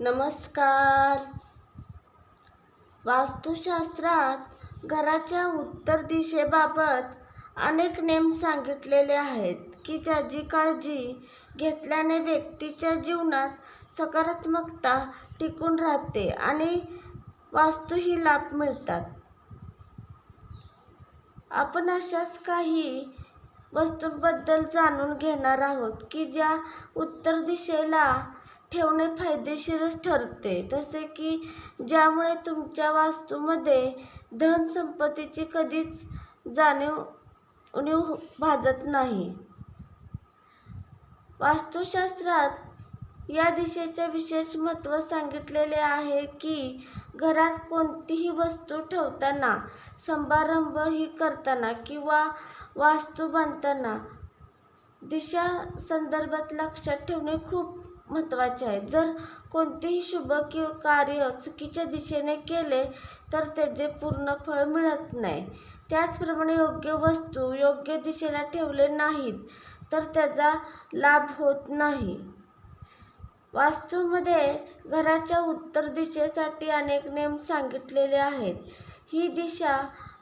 नमस्कार. वास्तुशास्त्रात घराच्या उत्तर दिशेबाबत अनेक नेम सांगितलेले आहेत की ज्याची काळजी घेतल्याने व्यक्तीच्या जीवनात सकारात्मकता टिकून राहते आणि वास्तूही लाभ मिळतात. आपण अशाच काही वस्तूंबद्दल जाणून घेणार आहोत की ज्या उत्तर दिशेला ठेवणे फायदेशीरच ठरते. तसे की ज्यामुळे तुमच्या वास्तूमध्ये धन संपत्तीची कधीच जाणीव उणीव भाजत नाही. वास्तुशास्त्रात या दिशेचे विशेष महत्त्व सांगितलेले आहे की घरात कोणतीही वस्तू ठेवताना समारंभ ही करताना किंवा वास्तू बांधताना दिशा संदर्भात लक्षात ठेवणे खूप महत्त्वाचे आहे. जर कोणतेही शुभ किंवा कार्य चुकीच्या दिशेने केले तर त्याचे पूर्ण फळ मिळत नाही. त्याचप्रमाणे योग्य वस्तू योग्य दिशेला ठेवले नाहीत तर त्याचा लाभ होत नाही. वास्तूमध्ये घराच्या उत्तर दिशेसाठी अनेक नेम सांगितलेले आहेत. ही दिशा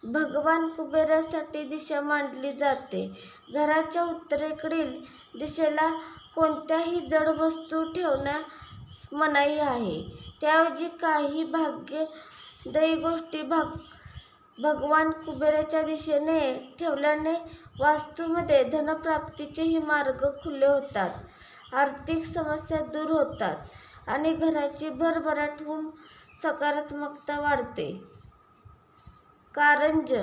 भगवान कुबेरासाठी दिशा मांडली जाते. घराच्या उत्तरेकडील दिशेला कोणत्याही जड वस्तू ठेवण्यास मनाई आहे. त्याऐवजी काही भाग्यदायी गोष्टी भाग भगवान कुबेराच्या दिशेने ठेवल्याने वास्तूमध्ये धनप्राप्तीचेही मार्ग खुले होतात. आर्थिक समस्या दूर होतात आणि घराची भरभराट होऊन सकारात्मकता वाढते. कारंज.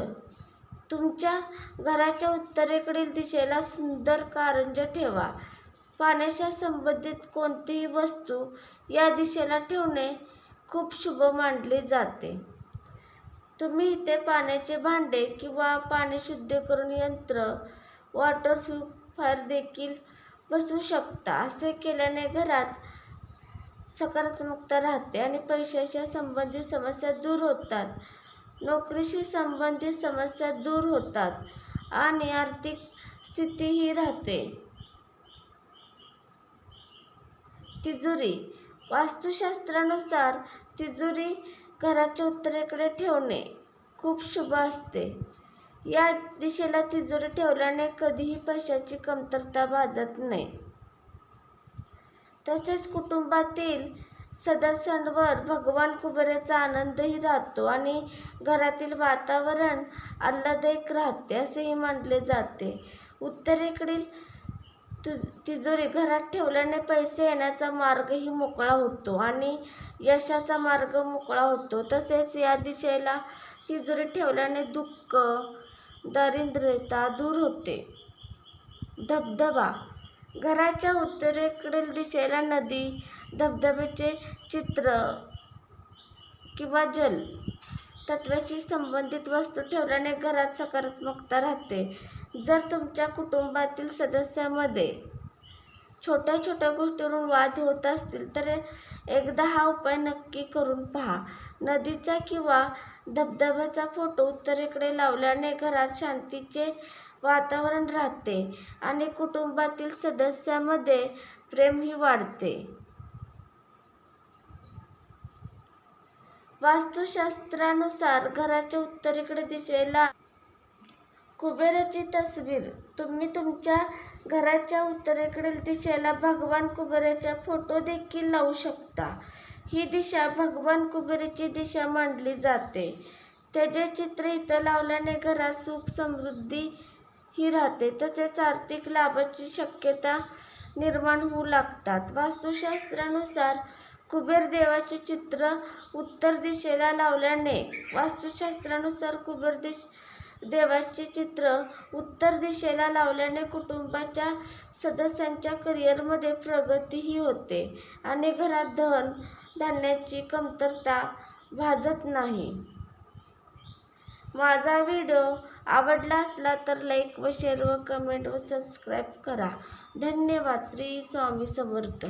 तुमच्या घराच्या उत्तरेकडील दिशेला सुंदर कारंज ठेवा. पाण्याच्या संबंधित कोणतीही वस्तू या दिशेला ठेवणे खूप शुभ मानले जाते. तुम्ही इथे पाण्याचे भांडे किंवा पाणी शुद्ध करून यंत्र वॉटर प्युरिफायर देखील बसू शकता. असे केल्याने घरात सकारात्मकता राहते आणि पैशाच्या संबंधित समस्या दूर होतात. नोकरीशी संबंधित समस्या दूर होतात आणि आर्थिक स्थितीही राहते. तिजोरी. वास्तुशास्त्रानुसार तिजोरी घराच्या उत्तरेकडे ठेवणे खूप शुभ असते. या दिशेला तिजोरी ठेवल्याने कधीही पैशाची कमतरता भाजत नाही. तसेच कुटुंबातील सदस्यांवर भगवान कुबेराचा आनंदही राहतो आणि घरातील वातावरण आल्हाददायक राहते असेही मानले जाते. उत्तरेकडील तुज तिजोरी घरात ठेवल्याने पैसे येण्याचा मार्गही मोकळा होतो आणि यशाचा मार्ग मोकळा होतो. तसेच या दिशेला तिजोरी ठेवल्याने दुःख दारिद्र्यता दूर होते. धबधबा. घराच्या उत्तरेकडील दिशेला नदी धबधब्याचे चित्र किंवा जल. तत्वाशी संबंधित वस्तू ठेवल्याने घरात सकारात्मकता राहते. जर तुमच्या कुटुंबातील सदस्यामध्ये छोट्या छोट्या गोष्टीवरून वाद होत असतील तर एकदा हा उपाय नक्की करून पहा. नदीचा किंवा धबधब्याचा फोटो उत्तरेकडे लावल्याने घरात शांतीचे वातावरण राहते आणि कुटुंबातील सदस्यामध्ये प्रेमही वाढते. वास्तुशास्त्रानुसार घराच्या उत्तरेकडे दिशेला कुबेराची तस्वीर. तुम्ही तुमच्या घराच्या उत्तरेकडील दिशेला भगवान कुबेराचा फोटो देखील लावू शकता. ही दिशा भगवान कुबेराची दिशा मांडली जाते. त्याचे चित्र इथं लावल्याने घरात सुख समृद्धी ही राहते. तसेच आर्थिक लाभाची शक्यता निर्माण होऊ लागतात. वास्तुशास्त्रानुसार कुबेर देवाचे चित्र उत्तर दिशेला लावल्याने वास्तुशास्त्रानुसार कुबेर दिश देवाचे चित्र उत्तर दिशेला लावल्याने कुटुंबाच्या सदस्यांच्या करिअरमध्ये प्रगतीही होते. आणि घरात धन धान्याची कमतरता भाजत नाही. माझा व्हिडिओ आवडला असला तर लाईक व शेअर व कमेंट व सबस्क्राईब करा. धन्यवाद. श्री स्वामी समर्थ.